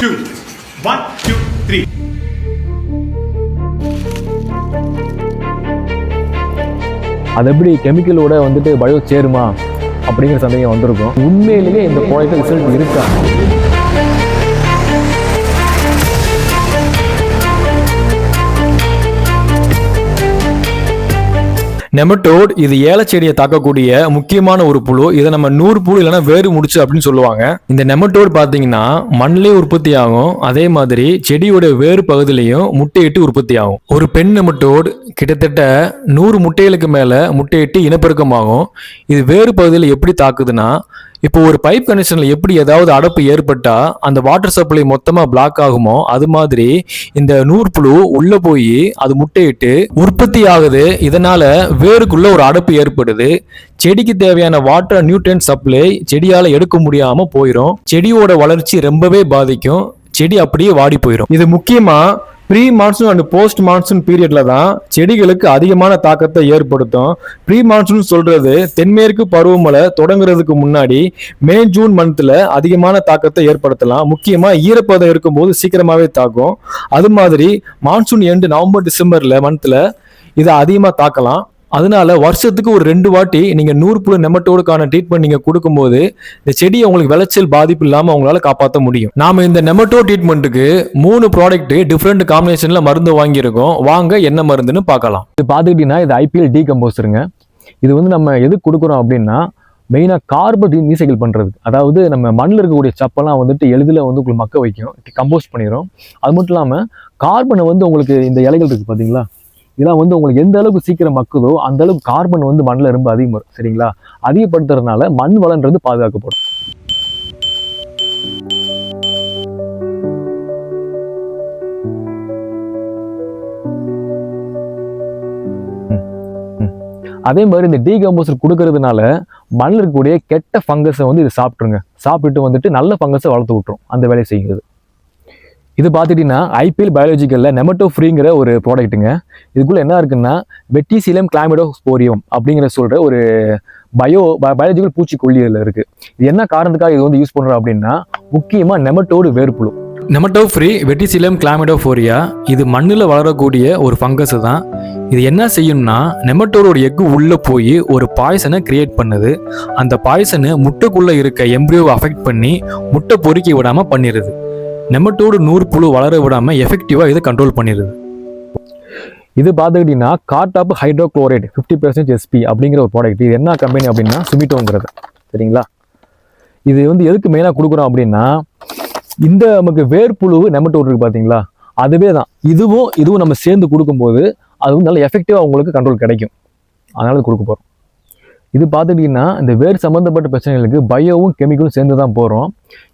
Two one two three அது எப்படி கெமிக்கலோட வந்துட்டு பயோ சேருமா அப்படிங்கிற சந்தேகம் வந்திருக்கும். உண்மையிலேயே இந்த ப்ராடக்ட் ரிசல்ட் இருக்கா? நெமட்டோட் இது ஏலச்செடியை தாக்கக்கூடிய முக்கியமான ஒரு புழு. இதை நம்ம நூறு புழு இல்லைன்னா வேறு முடிச்சு அப்படின்னு சொல்லுவாங்க. இந்த நெமட்டோட் பார்த்தீங்கன்னா மண்ணிலே உற்பத்தி ஆகும். அதே மாதிரி செடியோட வேறு பகுதியிலையும் முட்டையிட்டு உற்பத்தி ஆகும். ஒரு பெண் நெமட்டோட் கிட்டத்தட்ட நூறு முட்டைகளுக்கு மேலே முட்டையிட்டு இனப்பெருக்கமாகும் இது வேறு பகுதியில் எப்படி தாக்குதுன்னா இப்போ ஒரு பைப் கனெக்ஷனில் எப்படி ஏதாவது அடப்பு ஏற்பட்டால் அந்த வாட்டர் சப்ளை மொத்தமாக பிளாக் ஆகுமோ அது மாதிரி இந்த நூற்புழு உள்ளே போய் அது முட்டையிட்டு உற்பத்தி ஆகுது. இதனால் வேருக்குள்ளே ஒரு அடப்பு ஏற்படுது. செடிக்கு தேவையான வாட்டர் நியூட்ரியன் சப்ளை செடியால் எடுக்க முடியாமல் போயிடும் செடியோட வளர்ச்சி ரொம்பவே பாதிக்கும். செடி அப்படியே வாடி போயிடும் இது முக்கியமாக pre monsoon and post monsoon பீரியட்ல தான் செடிகளுக்கு அதிகமான தாக்கத்தை ஏற்படுத்தும். ப்ரீ மான்சூன் சொல்றது தென்மேற்கு பருவமழை தொடங்குறதுக்கு முன்னாடி மே ஜூன் மந்த்ல அதிகமான தாக்கத்தை ஏற்படுத்தலாம். முக்கியமா ஈரப்பதம் இருக்கும்போது சீக்கிரமாவே தாக்கும். அது மாதிரி மான்சூன் எண்டு நவம்பர் டிசம்பர்ல மந்த்ல இதை அதிகமாக தாக்கலாம். அதனால வருஷத்துக்கு ஒரு ரெண்டு வாட்டி நீங்க நூறு நெமட்டோடுக்கான ட்ரீட்மெண்ட் நீங்க கொடுக்கும்போது இந்த செடியை உங்களுக்கு விளைச்சல் பாதிப்பு இல்லாம உங்களால காப்பாற்ற முடியும். நாம இந்த நெமட்டோ ட்ரீட்மெண்ட்டுக்கு மூணு ப்ராடக்ட் டிஃப்ரெண்ட் காம்பினேஷன்ல மருந்து வாங்கியிருக்கோம். வாங்க என்ன மருந்துன்னு பார்க்கலாம். இது பார்த்துக்கிட்டீங்கன்னா இது ஐபிஎல் டி கம்போஸ்டருங்க இது வந்து நம்ம எதுக்கு கொடுக்குறோம் அப்படின்னா மெயினாக கார்பன் ரீசைக்கிள் பண்ணுறது அதாவது நம்ம மண்ணில் இருக்கக்கூடிய சப்பெல்லாம் வந்துட்டு எளிதில் வந்து உங்களுக்கு மக்க வைக்கும். கம்போஸ்ட் பண்ணிடும் அது மட்டும் இல்லாமல் கார்பனை வந்து உங்களுக்கு இந்த இலைகள் இருக்குது பார்த்தீங்களா? இதெல்லாம் வந்து உங்களுக்கு எந்த அளவுக்கு சீக்கிரம் மக்குதோ அந்த அளவுக்கு கார்பன் வந்து மண்ணில் ரொம்ப அதிகம் வரும் சரிங்களா? அதிகப்படுத்துறதுனால மண் வளன்றது பாதுகாக்கப்படும். அதே மாதிரி இந்த டீகம்போசர் கொடுக்கறதுனால மண்ணில் இருக்கக்கூடிய கெட்ட ஃபங்கஸை வந்து இது சாப்பிட்ருங்க சாப்பிட்டு வந்துட்டு நல்ல ஃபங்கஸை வளர்த்து விட்டுரும். அந்த வேலையை செய்யுது இது பார்த்துட்டிங்கன்னா ஐபிஎல் பயாலஜிக்கலில் நெமட்டோ ஃப்ரீங்கிற ஒரு ப்ராடக்ட்டுங்க இதுக்குள்ளே என்ன இருக்குன்னா வெட்டிசீலம் கிளைமேடோ ஸ்போரியம் அப்படிங்கிற சொல்கிற ஒரு பயோ பயாலஜிக்கல் பூச்சிக்கொல்லி இதில் இருக்குது இது என்ன காரணத்துக்காக இது வந்து யூஸ் பண்ணுறோம் அப்படின்னா முக்கியமாக நெமட்டோடு வேறுபுழு நெமட்டோ ஃப்ரீ வெட்டிசிலம் கிளாமிடோஃபோரியா இது மண்ணில் வளரக்கூடிய ஒரு ஃபங்கஸ் தான். இது என்ன செய்யும்னா நெமட்டோடோட எக்கு உள்ளே போய் ஒரு பாய்சனை கிரியேட் பண்ணுது. அந்த பாய்சனை முட்டைக்குள்ளே இருக்க எம்ப்ரியோவை அஃபெக்ட் பண்ணி முட்டை பொறுக்கி விடாமல் பண்ணிடுது நெமட்டோடு நூறு புழு வளர விடாமல் எஃபெக்டிவாக இதை கண்ட்ரோல் பண்ணிடுது. இது பார்த்துக்கிட்டிங்கன்னா cartap hydrochloride fifty percent SP அப்படிங்கிற ஒரு ப்ராடக்ட் இது என்ன கம்பெனி அப்படின்னா சுமிட்டோங்கிறது சரிங்களா? இது வந்து எதுக்கு மெயினாக கொடுக்குறோம் அப்படின்னா இந்த நமக்கு வேர்ப்புழு நெமட்டோடு இருக்குது பார்த்தீங்களா? அதுவே தான். இதுவும் இதுவும் நம்ம சேர்ந்து கொடுக்கும்போது அது வந்து நல்ல எஃபெக்டிவாக உங்களுக்கு கண்ட்ரோல் கிடைக்கும். அதனால கொடுக்க போகிறோம் இது பார்த்துட்டிங்கன்னா இந்த வேர் சம்மந்தப்பட்ட பிரச்சனைகளுக்கு பயோவும் கெமிக்கலும் சேர்ந்து தான் போகிறோம்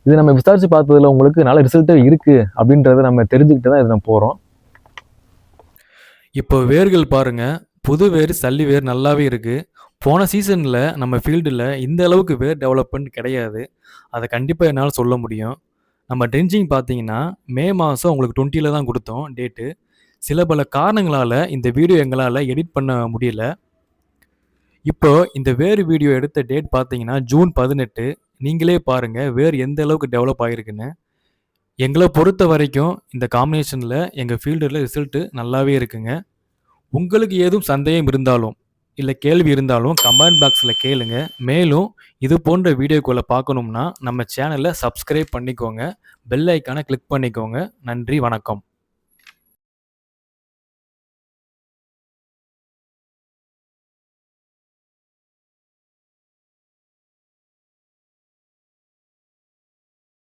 இது நம்ம விசாரித்து பார்த்ததில் உங்களுக்கு நல்ல ரிசல்ட்டே இருக்குது அப்படின்றத நம்ம தெரிஞ்சுக்கிட்டு தான் இது நம்ம போகிறோம் இப்போ வேர்கள் பாருங்க புது வேர் சல்லி வேர் நல்லாவே இருக்குது போன சீசனில் நம்ம ஃபீல்டில் இந்த அளவுக்கு வேர் டெவலப்மெண்ட் கிடையாது. அதை கண்டிப்பாக என்னால் சொல்ல முடியும். நம்ம ட்ரென்ச்சிங் பார்த்தீங்கன்னா மே மாதம் உங்களுக்கு டுவெண்ட்டியில் தான் கொடுத்தோம் டேட்டு. சில பல காரணங்களால் இந்த வீடியோ எங்களால் எடிட் பண்ண முடியல. இப்போ இந்த வேறு வீடியோ எடுத்த டேட் பார்த்தீங்கன்னா ஜூன் பதினெட்டு. நீங்களே பாருங்கள் வேறு எந்த அளவுக்கு டெவலப் ஆகிருக்குன்னு எங்களை பொறுத்த வரைக்கும் இந்த காம்பினேஷனில் எங்கள் ஃபீல்டில் ரிசல்ட்டு நல்லாவே இருக்குங்க. உங்களுக்கு ஏதும் சந்தேகம் இருந்தாலும் இல்லை கேள்வி இருந்தாலும் கமெண்ட் பாக்ஸில் கேளுங்க. மேலும் இது போன்ற வீடியோக்குள்ளே பார்க்கணும்னா நம்ம சேனலை சப்ஸ்கிரைப் பண்ணிக்கோங்க. பெல் ஐக்கானை கிளிக் பண்ணிக்கோங்க. நன்றி வணக்கம்.